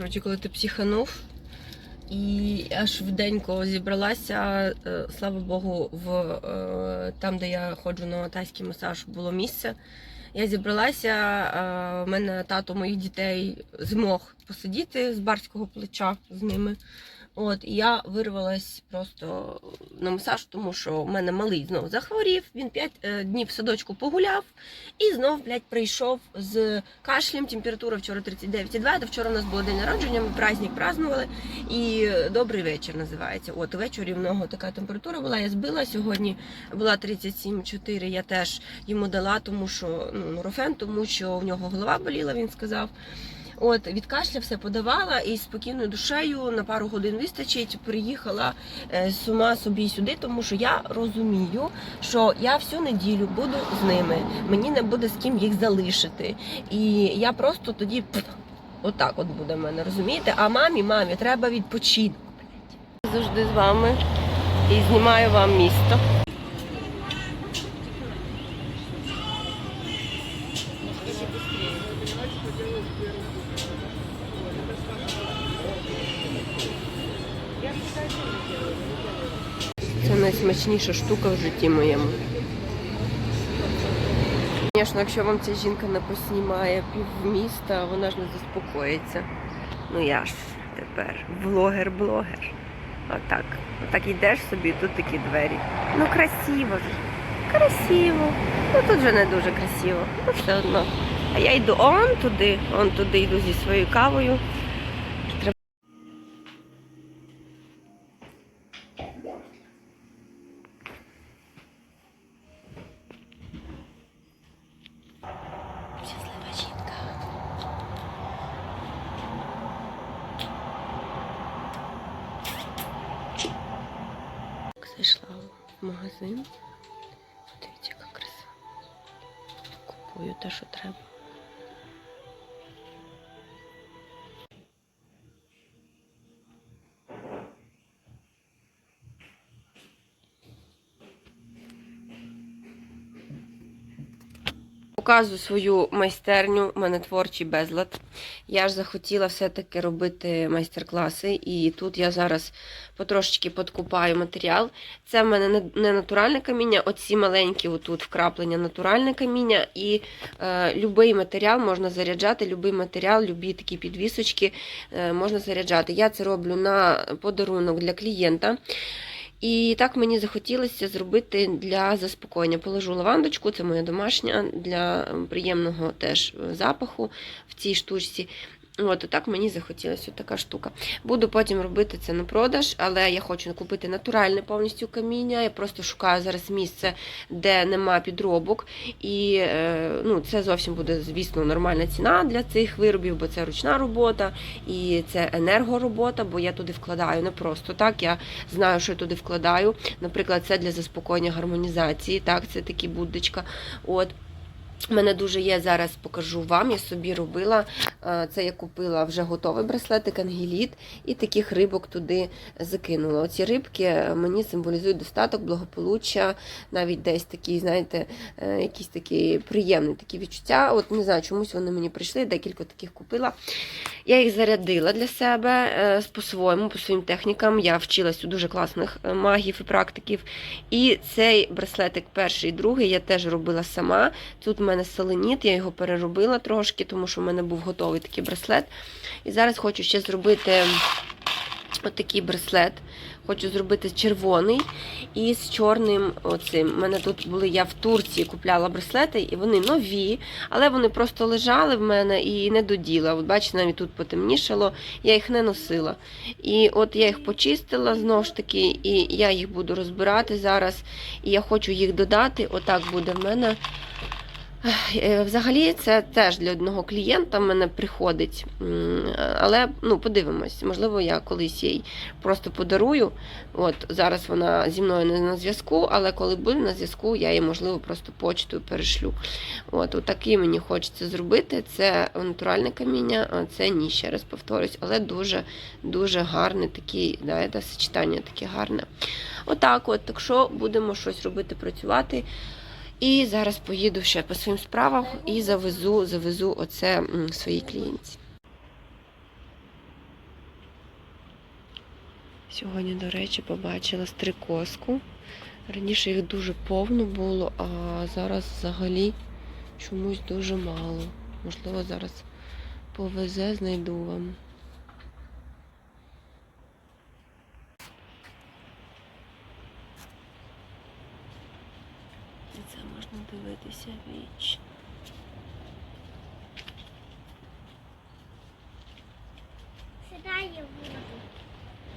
Коротше, коли ти психанув, і аж вденько зібралася, е, слава Богу, в е, там, де я ходжу на тайський масаж, було місце. Я зібралася, е, в мене тато моїх дітей змог посидіти з барського плеча з ними. От, і я вирвалась просто на масаж, тому що в мене малий знов захворів. Він 5 днів в садочку погуляв і знов, блядь, прийшов з кашлем. Температура вчора 39,2. До вчора у нас було день народження, ми праздник празднували. І добрий вечір називається. От ввечері в нього така температура була. Я збила сьогодні була 37,4. Я теж йому дала, тому що ну нурофен, тому що в нього голова боліла. Він сказав. От від кашля все подавала і спокійною душею на пару годин вистачить. Приїхала е, з собі сюди, тому що я розумію, що я всю неділю буду з ними. Мені не буде з ким їх залишити. І я просто тоді отак от буде в мене, розумієте? А мамі, мамі, треба відпочити. Завжди з вами і знімаю вам місто. Найсмачніша штука в житті моєму. Звісно, якщо вам ця жінка не поснімає півміста, вона ж не заспокоїться. Ну я ж тепер блогер-блогер. Отак. Отак йдеш собі, тут такі двері. Ну красиво ж. Красиво. Ну тут же не дуже красиво. Ну все одно. А я йду он туди, он туди йду зі своєю кавою. Щаслива жінка. Зайшла в магазин. Дивіться, яка краса. Купую те, що треба. Показую свою майстерню, у мене творчий безлад. Я ж захотіла все-таки робити майстер-класи, і тут я зараз потрошечки подкупаю матеріал. Це в мене не- не натуральне каміння, оці маленькі отут вкраплення натуральне каміння. І е, любий матеріал можна заряджати, любий матеріал, любі такі підвісочки е, можна заряджати. Я це роблю на подарунок для клієнта. І так мені захотілося зробити для заспокоєння. Положу лавандочку, це моя домашня, для приємного теж е, запаху в цій штучці. От, і так мені захотілося така штука. Буду потім робити це на продаж, але я хочу купити натуральне повністю каміння. Я просто шукаю зараз місце, де нема підробок. І е, ну, це зовсім буде, звісно, нормальна ціна для цих виробів, бо це ручна робота і це енергоробота, бо я туди вкладаю не просто так. Я знаю, що я туди вкладаю. Наприклад, це для заспокоєння гармонізації. Так, це такі буддочка. От. Мене дуже є, зараз покажу вам. Я собі робила. е, Це я купила вже готовий браслетик ангеліт і таких рибок туди закинула. Оці рибки мені символізують достаток, благополуччя, навіть десь такі, знаєте, е, якісь такі приємні такі відчуття. От не знаю, чомусь вони мені прийшли, декілька таких купила. Я їх зарядила для себе е, по-своєму, по своїм технікам. Я вчилась у дуже класних е, магів і практиків. І цей браслетик, перший і другий, я теж робила сама. Тут мене селеніт, я його переробила трошки, тому що в мене був готовий такий браслет. І зараз хочу ще зробити отакий браслет. Хочу зробити червоний і з чорним оцим. У мене тут були, я в Турції купляла браслети, і вони нові, але вони просто лежали в мене і не доділа. От бачите, навіть тут потемнішало, я їх не носила. І от я їх почистила знову ж таки, і я їх буду розбирати зараз. І я хочу їх додати. Отак буде в мене. Е, Взагалі, це теж для одного клієнта мене приходить. Але ну, подивимось, можливо, я колись їй просто подарую. От зараз вона зі мною не на зв'язку, але коли буде на зв'язку, я їй, можливо, просто почтою перешлю. От, отакий мені хочеться зробити. Це натуральне каміння, це ні, ще раз повторюсь, але дуже дуже гарне такі, да, сочетання таке гарне. Отак, от, так що будемо щось робити, працювати. І зараз поїду ще по своїм справам і завезу, завезу оце своїй клієнті. Сьогодні, до речі, побачила стрикоску. Раніше їх дуже повно було, а зараз взагалі чомусь дуже мало. Можливо, зараз повезе, знайду вам. Вічно. Сідає воду.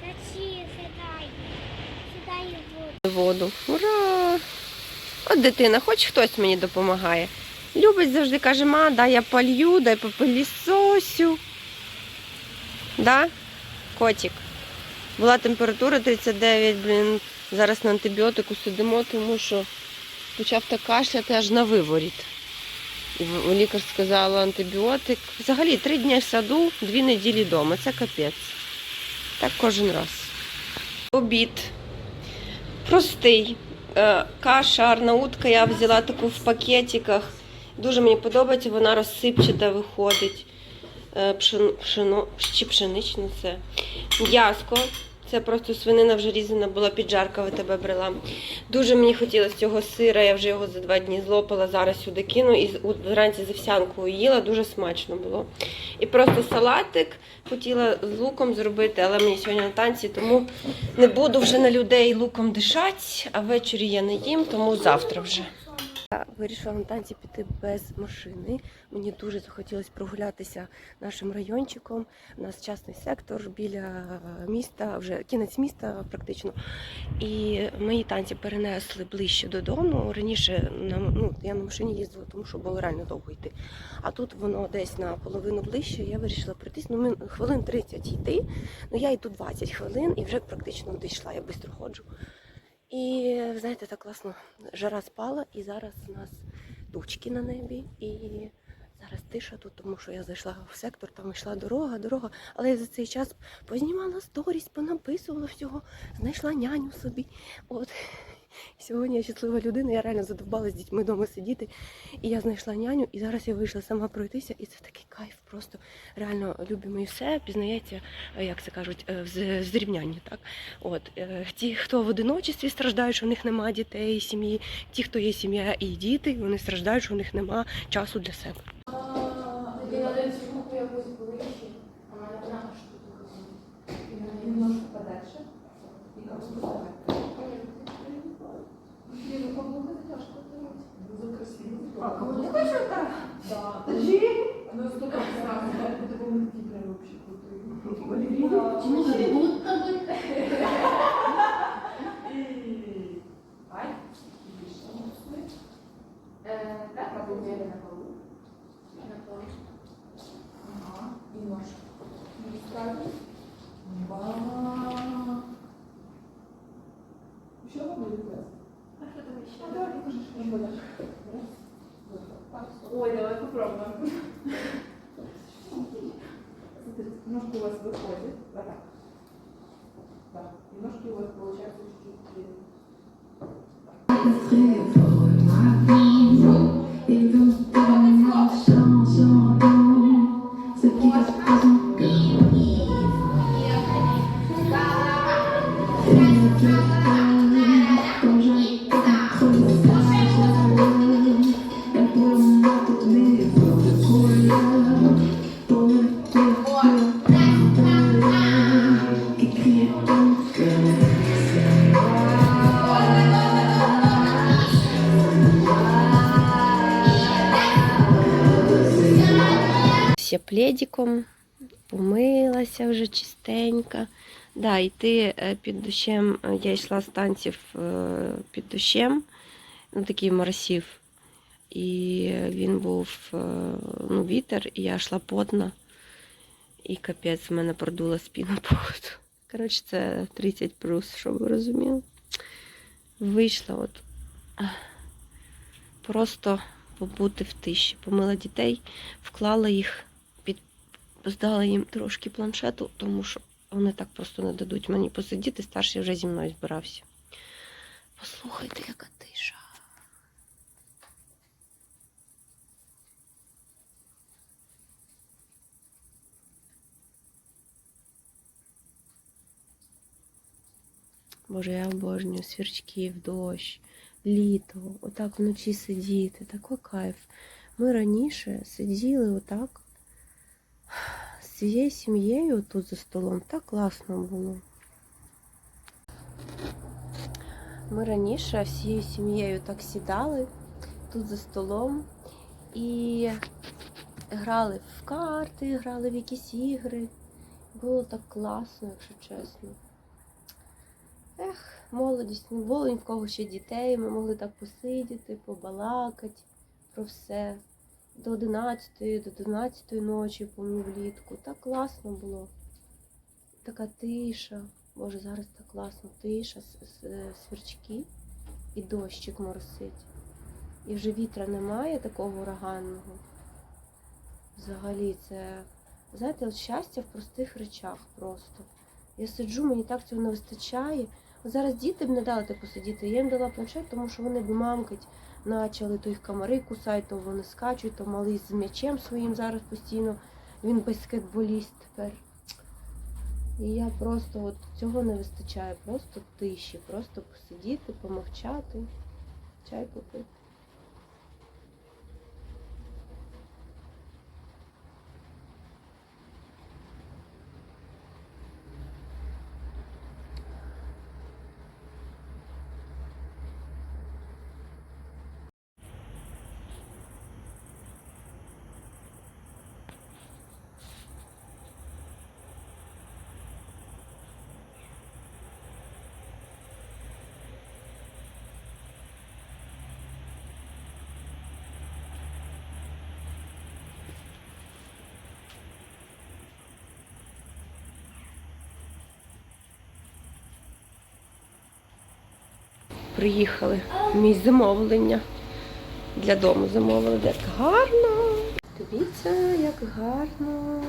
Качі, сідає. Сідає воду. воду. Ура! От дитина, хоч хтось мені допомагає. Любить завжди каже, ма, дай я полью, дай попилісосю. Да? Котик. Була температура 39, блін. Зараз на антибіотику сидимо, тому що почав так кашляти аж на виворіт. І лікар сказала антибіотик. Взагалі три дні в саду, дві неділі вдома. Це капець. Так кожен раз. Обід простий. Е, Каша арнаутка я взяла таку в пакетиках. Дуже мені подобається, вона розсипчата виходить. Е, Пшено, пшено, чи пшеничне це. М'яско. Це просто свинина вже різана була, піджарка в тебе брала. Дуже мені хотілося цього сира, я вже його за два дні злопала, зараз сюди кину і вранці з овсянкою їла, дуже смачно було. І просто салатик хотіла з луком зробити, але мені сьогодні на танці, тому не буду вже на людей луком дишати, а ввечері я не їм, тому завтра вже. Вирішила на танці піти без машини. Мені дуже захотілося прогулятися нашим райончиком. У нас частний сектор біля міста, вже кінець міста практично. І мої танці перенесли ближче додому. Раніше на, ну, я на машині їздила, тому що було реально довго йти. А тут воно десь на половину ближче. Я вирішила пройтись. Ну, хвилин 30 йти. Ну я йду 20 хвилин і вже практично дійшла. Я швидко ходжу. І знаєте, так класно. Жара спала, і зараз у нас тучки на небі. І зараз тиша тут, тому що я зайшла в сектор, там йшла дорога, дорога. Але я за цей час познімала сторіс, понаписувала всього, знайшла няню собі. От. Сьогодні я щаслива людина, я реально задовбалась з дітьми вдома сидіти. І я знайшла няню, і зараз я вийшла сама пройтися, і це такий кайф. Просто реально любимо все, пізнається, е, як це кажуть, е, в зрівнянні. Так? От, е, ті, хто в одиночестві страждають, що в них немає дітей, сім'ї, ті, хто є сім'я і діти, вони страждають, що в них немає часу для себе. Тоді на цю руку якусь ближче, а в мене вона аж тут виходить. І немножко подальше. І капусту Блін, ну каблуки це тяжко тримати. Дуже красиво. А, каблуки теж так? Да. Подожди. Ну, столько страшно. Это было такие прям вообще крутые. Балерина. Чому ви будто би? Я пледиком, помилася вже чистенька. Да, йти е, під дощем, е, я йшла з танців е, під дощем, ну такий моросів. І він був ну, вітер, і я йшла потна. І капець в мене продула спіна походу. Коротше, це 30 плюс, щоб ви розуміли. Вийшла от просто побути в тиші. Помила дітей, вклала їх. Здала їм трошки планшету, тому що вони так просто не дадуть мені посидіти. Старший вже зі мною збирався. Послухайте, яка тиша. Боже, я обожнюю свірчків, дощ, літо, отак вночі сидіти, такий кайф. Ми раніше сиділи отак цією сім'єю тут за столом. Так класно було. Ми раніше всією сім'єю так сідали тут за столом і грали в карти, грали в якісь ігри. Було так класно, якщо чесно. Ех, молодість, не було ні в кого ще дітей, ми могли так посидіти, побалакати про все. До 11, до 12 ночі, помню, влітку. Так класно було. Така тиша. Боже, зараз так класно. Тиша, с- с- і дощик моросить. І вже вітра немає такого ураганного. Взагалі, це, знаєте, щастя в простих речах просто. Я сиджу, мені так цього не вистачає. Зараз діти б не дали посидіти. Я їм дала планшет, тому що вони б мамкать почали, то їх комари кусають, то вони скачуть, то малий з м'ячем своїм зараз постійно. Він баскетболіст тепер. І я просто от цього не вистачає, просто тиші, просто посидіти, помовчати, чай попити. Приїхали. Мій замовлення. Для дому замовили. Як гарно. Дивіться, як гарно.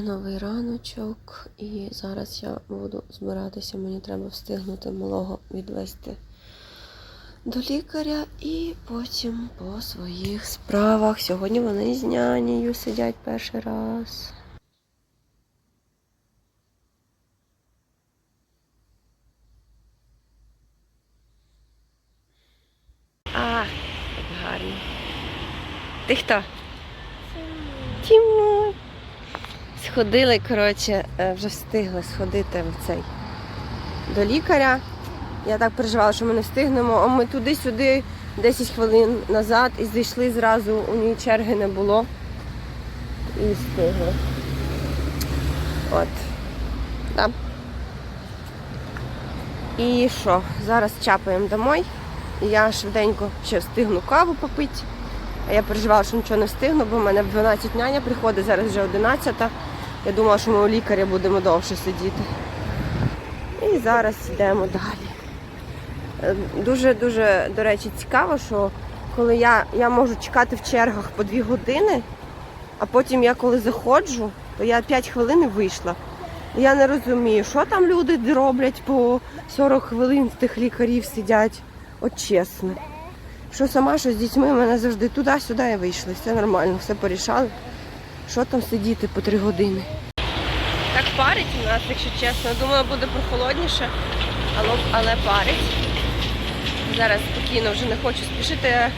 Це новий раночок, і зараз я буду збиратися. Мені треба встигнути малого відвести до лікаря і потім по своїх справах. Сьогодні вони з нянею сидять перший раз. А, як гарно. Ти хто? Тімон. Сходили, коротше, е, вже встигли сходити в цей до лікаря. Я так переживала, що ми не встигнемо. А ми туди-сюди 10 хвилин назад і зайшли зразу, у ній черги не було. І встигли. От. Да. І що? Зараз чапаємо домой. Я швиденько ще встигну каву попити. А я переживала, що нічого не встигну, бо в мене в 12 няня приходить, зараз вже 11. Я думала, що ми у лікаря будемо довше сидіти. І зараз йдемо далі. Дуже-дуже, до речі, цікаво, що коли я, я можу чекати в чергах по 2 години, а потім я коли заходжу, то я 5 хвилин вийшла. Я не розумію, що там люди роблять по 40 хвилин тих лікарів сидять. От чесно. Що сама, що з дітьми мене завжди туди-сюди і вийшли. Все нормально, все порішали. Що там сидіти по три години? Так парить у нас, якщо чесно. Думала, буде прохолодніше, але, парить. Зараз спокійно вже не хочу спішити.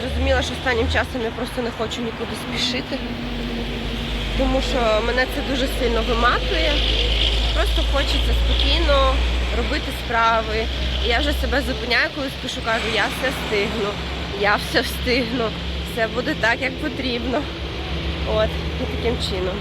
Зрозуміла, що останнім часом я просто не хочу нікуди спішити. Тому що мене це дуже сильно виматує. Просто хочеться спокійно робити справи. І я вже себе зупиняю, коли спішу, кажу, я все встигну, я все встигну, все буде так, як потрібно. От, і таким чином.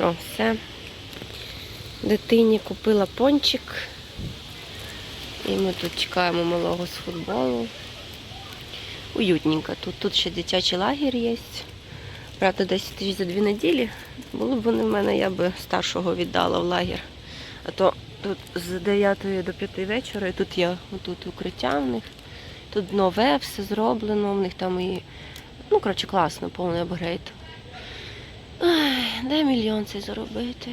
Що, все. Дитині купила пончик. І ми тут чекаємо малого з футболу. Уютненько. Тут, тут ще дитячий лагерь є. Правда, десь за дві неділі. Були б вони в мене, я би старшого віддала в лагер. А то тут з 9 до 5 вечора, і тут є тут укриття в них. Тут нове, все зроблено, в них там і. Ну, коротше, класно, повний апгрейд. Ай, де мільйон це заробити?